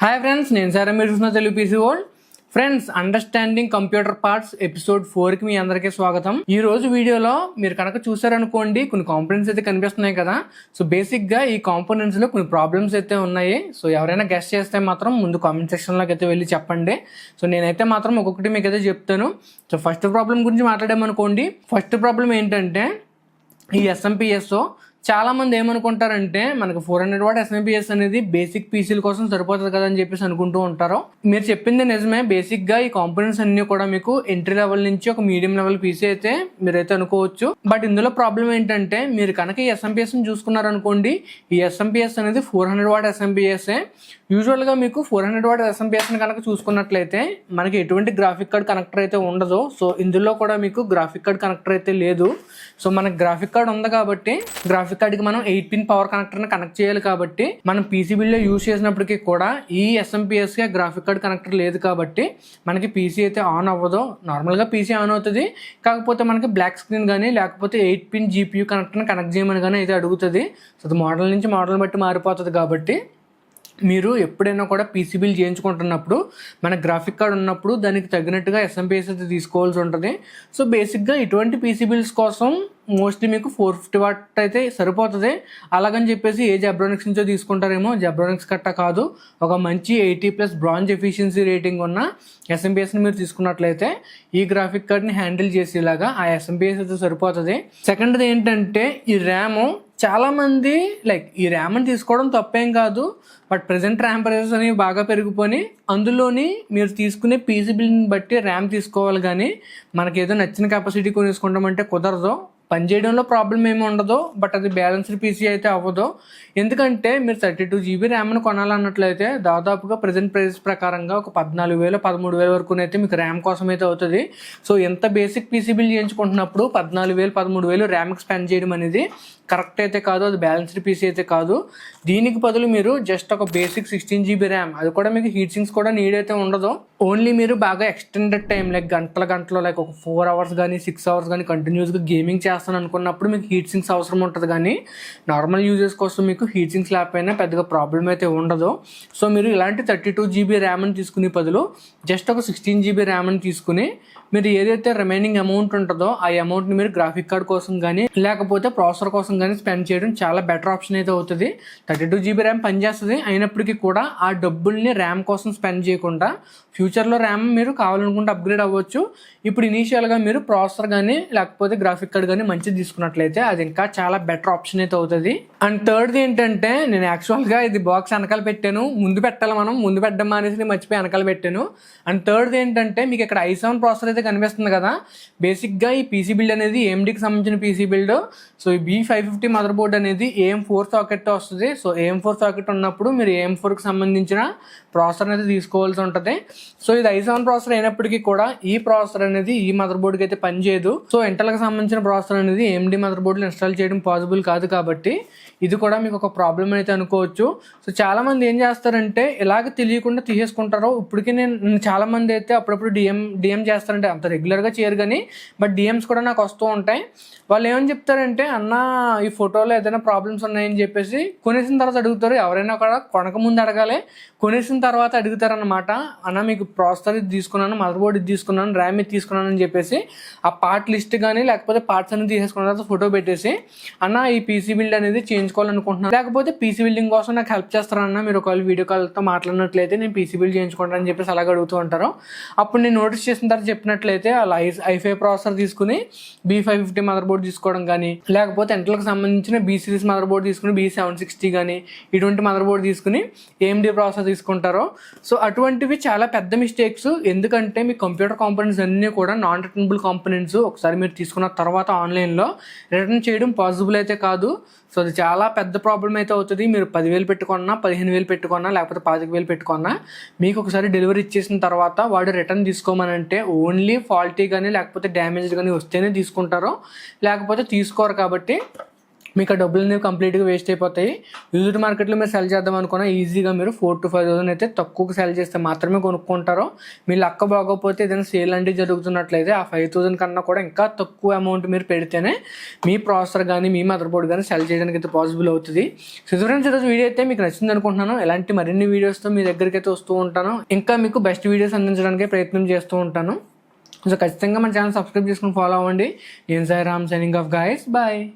Hi friends నేను సరే మీరు చూసిన Telugu PC world friends understanding computer parts episode ఫోర్కి మీ అందరికీ స్వాగతం. ఈ రోజు వీడియోలో మీరు కనుక చూసారనుకోండి కొన్ని కాంపోనెంట్స్ అయితే కనిపిస్తున్నాయి కదా. సో బేసిక్గా ఈ కాంపోనెంట్స్లో కొన్ని ప్రాబ్లమ్స్ అయితే ఉన్నాయి. సో ఎవరైనా గెస్ట్ చేస్తే మాత్రం ముందు కామెంట్ సెక్షన్లోకి అయితే వెళ్ళి చెప్పండి. సో నేనైతే మాత్రం ఒక్కొక్కటి మీకు అయితే చెప్తాను. సో ఫస్ట్ ప్రాబ్లం గురించి మాట్లాడామనుకోండి. ఫస్ట్ ప్రాబ్లం ఏంటంటే ఈ ఎస్ఎంపిఎస్ చాలా మంది ఏమనుకుంటారంటే మనకు ఫోర్ హండ్రెడ్ వాట్ ఎస్ఎంపిఎస్ అనేది బేసిక్ పీసీల కోసం సరిపోతుంది కదా అని చెప్పేసి అనుకుంటూ ఉంటారు. మీరు చెప్పింది నిజమే. బేసిక్గా ఈ కాంపోనెంట్స్ అన్ని కూడా మీకు ఎంట్రీ లెవెల్ నుంచి ఒక మీడియం లెవెల్ పీసీ అయితే మీరైతే అనుకోవచ్చు. బట్ ఇందులో ప్రాబ్లం ఏంటంటే మీరు కనుక ఈ ఎస్ఎంపిఎస్ చూసుకున్నారనుకోండి ఈ ఎస్ఎంపిఎస్ అనేది ఫోర్ హండ్రెడ్ వాట్ ఎస్ఎంపిఎస్ యూజువల్గా మీకు ఫోర్ హండ్రెడ్ వాట్ ఎస్ఎంపిఎస్ కనుక చూసుకున్నట్లయితే మనకి ఎటువంటి గ్రాఫిక్ కార్డ్ కనెక్టర్ అయితే ఉండదు. సో ఇందులో కూడా మీకు గ్రాఫిక్ కార్డ్ కనెక్టర్ అయితే లేదు. సో మనకి గ్రాఫిక్ కార్డ్ ఉంది కాబట్టి గ్రాఫిక్ కార్డ్కి మనం ఎయిట్ పిన్ పవర్ కనెక్టర్ని కనెక్ట్ చేయాలి కాబట్టి మనం పీసీబీలో యూజ్ చేసినప్పటికీ కూడా ఈ ఎస్ఎంపిఎస్గా గ్రాఫిక్ కార్డ్ కనెక్టర్ లేదు కాబట్టి మనకి పీసీ అయితే ఆన్ అవ్వదు. నార్మల్గా పీసీ ఆన్ అవుతుంది. కాకపోతే మనకి బ్లాక్ స్క్రీన్ కానీ లేకపోతే ఎయిట్ పిన్ జీపీయూ కనెక్టర్ని కనెక్ట్ చేయమని కానీ అయితే అడుగుతుంది. సో అది మోడల్ నుంచి మోడల్ బట్టి మారిపోతుంది కాబట్టి మీరు ఎప్పుడైనా కూడా పీసీబీలు చేయించుకుంటున్నప్పుడు మన గ్రాఫిక్ కార్డ్ ఉన్నప్పుడు దానికి తగినట్టుగా ఎస్ఎంపీఎస్ అయితే తీసుకోవాల్సి ఉంటుంది. సో బేసిక్గా ఇటువంటి పీసీబీల్స్ కోసం మోస్ట్లీ మీకు ఫోర్ ఫిఫ్టీ వాట్ అయితే సరిపోతుంది. అలాగని చెప్పేసి ఏ జబ్రానిక్స్ నుంచో తీసుకుంటారేమో జబ్రానిక్స్ కట్ట కాదు. ఒక మంచి eighty plus bronze efficiency rating ఉన్న ఎస్ఎంపీఎస్ని మీరు తీసుకున్నట్లయితే ఈ గ్రాఫిక్ కార్డ్ని హ్యాండిల్ చేసేలాగా ఆ ఎస్ఎంపీఎస్ అయితే సరిపోతుంది. సెకండ్ది ఏంటంటే ఈ ర్యామ్ చాలామంది లైక్ ఈ ర్యామ్ని తీసుకోవడం తప్పేం కాదు బట్ ప్రజెంట్ ర్యామ్ ప్రైజెస్ అనేవి బాగా పెరిగిపోయి అందులోని మీరు తీసుకునే పీసీబిల్ని బట్టి ర్యామ్ తీసుకోవాలి కానీ మనకి ఏదో నచ్చిన కెపాసిటీ కొనేసుకుంటామంటే కుదరదు. పనిచేయడంలో ప్రాబ్లం ఏమి ఉండదు బట్ అది బ్యాలెన్స్డ్ పీసీ అయితే అవ్వదు. ఎందుకంటే మీరు థర్టీ టూ జీబీ ర్యామ్ని కొనాలన్నట్లయితే దాదాపుగా ప్రజెంట్ ప్రైస్ ప్రకారంగా ఒక పద్నాలుగు వేలు పదమూడు వేల వరకు అయితే మీకు ర్యామ్ కోసం అయితే అవుతుంది. సో ఎంత బేసిక్ పీసీబీలు చేయించుకుంటున్నప్పుడు పద్నాలుగు వేలు పదమూడు వేలు ర్యామ్కి స్పెండ్ చేయడం అనేది కరెక్ట్ అయితే కాదు అది బ్యాలెన్స్డ్ పీసీ అయితే కాదు. దీనికి బదులు మీరు జస్ట్ ఒక బేసిక్ సిక్స్టీన్ జీబీ ర్యామ్ అది కూడా మీకు హీట్ సింక్స్ కూడా నీడ్ అయితే ఉండదు. ఓన్లీ మీరు బాగా ఎక్స్టెండెడ్ టైం లైక్ గంటల గంటలో లైక్ ఒక ఫోర్ అవర్స్ కానీ సిక్స్ అవర్స్ కానీ కంటిన్యూస్గా గేమింగ్ చేస్తాను అనుకున్నప్పుడు మీకు హీట్ సింక్స్ అవసరం ఉంటుంది కానీ నార్మల్ యూజెస్ కోసం మీకు హీట్ సింక్స్ లేకపోయినా పెద్దగా ప్రాబ్లం అయితే ఉండదు. సో మీరు ఇలాంటి థర్టీ టూ జీబీ ర్యామ్ని తీసుకునే బదులు జస్ట్ ఒక సిక్స్టీన్ జీబీ ర్యామ్ని తీసుకుని మీరు ఏదైతే రిమైనింగ్ అమౌంట్ ఉంటుందో ఆ అమౌంట్ని మీరు గ్రాఫిక్ కార్డ్ కోసం కానీ లేకపోతే ప్రాసెసర్ కోసం కానీ స్పెండ్ చేయడం చాలా బెటర్ ఆప్షన్ అయితే అవుతుంది. థర్టీ టూ జీబీ ర్యామ్ పనిచేస్తుంది. అయినప్పటికీ కూడా ఆ డబ్బుల్ని ర్యామ్ కోసం స్పెండ్ చేయకుండా ఫ్యూచర్లో ర్యామ్ మీరు కావాలనుకుంటే అప్గ్రేడ్ అవ్వచ్చు. ఇప్పుడు ఇనీషియల్గా మీరు ప్రాసెసర్ కానీ లేకపోతే గ్రాఫిక్ కార్డ్ కానీ మంచిది తీసుకున్నట్లయితే అది ఇంకా చాలా బెటర్ ఆప్షన్ అయితే అవుతుంది. అండ్ థర్డ్ది ఏంటంటే నేను యాక్చువల్గా ఇది బాక్స్ వెనకాల పెట్టాను. ముందు పెట్టాలి మనం ముందు పెట్టడం అనేసి నేను మర్చిపోయి వెనకాల పెట్టాను. అండ్ థర్డ్ది ఏంటంటే మీకు ఇక్కడ ఐ సెవెన్ ప్రాసెసర్ అయితే కనిపిస్తుంది కదా. బేసిక్గా ఈ పీసీ బిల్డ్ అనేది ఏఎండికి సంబంధించిన పీసీ బిల్డ్. సో ఈ B five fifty motherboard అనేది ఏఎం ఫోర్ సాకెట్ వస్తుంది. సో ఏఎం ఫోర్ సాకెట్ ఉన్నప్పుడు మీరు ఏఎం ఫోర్కి సంబంధించిన ప్రాసెసర్ అనేది తీసుకోవాల్సి ఉంటుంది. సో ఇది ఐ సెవెన్ ప్రాసెసర్ అయినప్పటికీ కూడా ఈ ప్రాసెసర్ అనేది ఈ మదర్ బోర్డ్కి అయితే పనిచేయదు సో ఇంటర్కి సంబంధించిన ప్రాసెసర్ అనేది ఏఎండి మదర్ బోర్డులు ఇన్స్టాల్ చేయడం పాసిబుల్ కాదు కాబట్టి ఇది కూడా మీకు ఒక ప్రాబ్లం అయితే అనుకోవచ్చు. సో చాలా మంది ఏం చేస్తారంటే ఇలాగ తెలియకుండా తీసేసుకుంటారో ఇప్పటికీ నేను చాలా మంది అయితే అప్పుడప్పుడు డిఎం డిఎం చేస్తారంటే అంత రెగ్యులర్గా చేయరు కానీ బట్ డిఎమ్స్ కూడా నాకు వస్తూ ఉంటాయి. వాళ్ళు ఏమని చెప్తారంటే అన్న ఈ ఫోటోలో ఏదైనా ప్రాబ్లమ్స్ ఉన్నాయని చెప్పేసి కొనేసిన తర్వాత అడుగుతారు ఎవరైనా కూడా కొనక ముందు అడగాలి కొనేసిన తర్వాత అడుగుతారనమాట అన్న మీకు ప్రాసెసర్ ఇది తీసుకున్నాను మదర్ బోర్డ్ ఇది తీసుకున్నాను ర్యామ్ ఇది తీసుకున్నాను అని చెప్పేసి ఆ పార్ట్ లిస్ట్ కానీ లేకపోతే పార్ట్స్ అన్ని తీసేసుకున్న తర్వాత ఫోటో పెట్టేసి అన్న ఈ పీసీ బిల్డ్ అనేది చేయించుకోవాలనుకుంటున్నాను లేకపోతే పీసీ బిల్డింగ్ కోసం నాకు హెల్ప్ చేస్తారన్న మీరు ఒకవేళ వీడియో కాల్తో మాట్లాడినట్లయితే నేను పీసీ బిల్డ్ చేయించుకుంటాను అని చెప్పేసి అలాగ అడుగుతూ ఉంటారు అప్పుడు నేను నోటీస్ చేసిన తర్వాత చెప్పినట్లయితే అలా ఐ ఐఫై ప్రాసెసర్ తీసుకుని B five fifty motherboard తీసుకోవడం కానీ లేకపోతే ఎంట్లకు సంబంధించిన బీ సిరీస్ మదర్ బోర్డ్ తీసుకుని బీ సెవెన్ సిక్స్టీ కానీ ఇటువంటి మదర్ బోర్డ్ తీసుకుని ఏఎండి ప్రాసెసర్ తీసుకుంటారో. సో అటువంటివి చాలా పెద్ద మిస్టేక్స్ ఎందుకంటే మీ కంప్యూటర్ కాంపోనెంట్స్ అన్నీ కూడా నాన్ రిటర్నబుల్ కాంపోనెంట్స్ ఒకసారి మీరు తీసుకున్న తర్వాత ఆన్లైన్లో రిటర్న్ చేయడం పాసిబుల్ అయితే కాదు. సో అది చాలా పెద్ద ప్రాబ్లం అయితే అవుతుంది. మీరు పదివేలు పెట్టుకున్నా పదిహేను వేలు పెట్టుకున్నా లేకపోతే పాతిక వేలు పెట్టుకున్నా మీకు ఒకసారి డెలివరీ ఇచ్చేసిన తర్వాత వాడు రిటర్న్ తీసుకోమనంటే ఓన్లీ ఫాల్టీ కానీ లేకపోతే డ్యామేజ్ కానీ వస్తేనే తీసుకుంటారు లేకపోతే తీసుకోరు కాబట్టి మీకు ఆ డబ్బులు అనేవి కంప్లీట్గా వేస్ట్ అయిపోతాయి. యూజ్డ్ మార్కెట్లో మీరు సెల్ చేద్దాం అనుకున్నా ఈజీగా మీరు ఫోర్ టు ఫైవ్ థౌసండ్ అయితే తక్కువకి సెల్ చేస్తే మాత్రమే కొనుక్కుంటారు. మీ లక్క బాగోకపోతే ఏదైనా సేల్ అంటే జరుగుతున్నట్లయితే ఆ ఫైవ్ థౌసండ్ కన్నా కూడా ఇంకా తక్కువ అమౌంట్ మీరు పెడితేనే మీ ప్రాసెసర్ కానీ మీ మదర్ బోర్డ్ కానీ సెల్ చేయడానికి అయితే పాసిబుల్ అవుతుంది. సో ఫ్రెండ్స్ ఈరోజు వీడియో అయితే మీకు నచ్చింది అనుకుంటున్నాను. ఎలాంటి మరిన్ని వీడియోస్తో మీ దగ్గరికి అయితే వస్తూ ఉంటాను. ఇంకా మీకు బెస్ట్ వీడియోస్ అందించడానికి ప్రయత్నం చేస్తూ ఉంటాను. సో ఖచ్చితంగా మన ఛానల్ సబ్స్క్రైబ్ చేసుకుని ఫాలో అవ్వండి. నేను Sai Ram signing off guys bye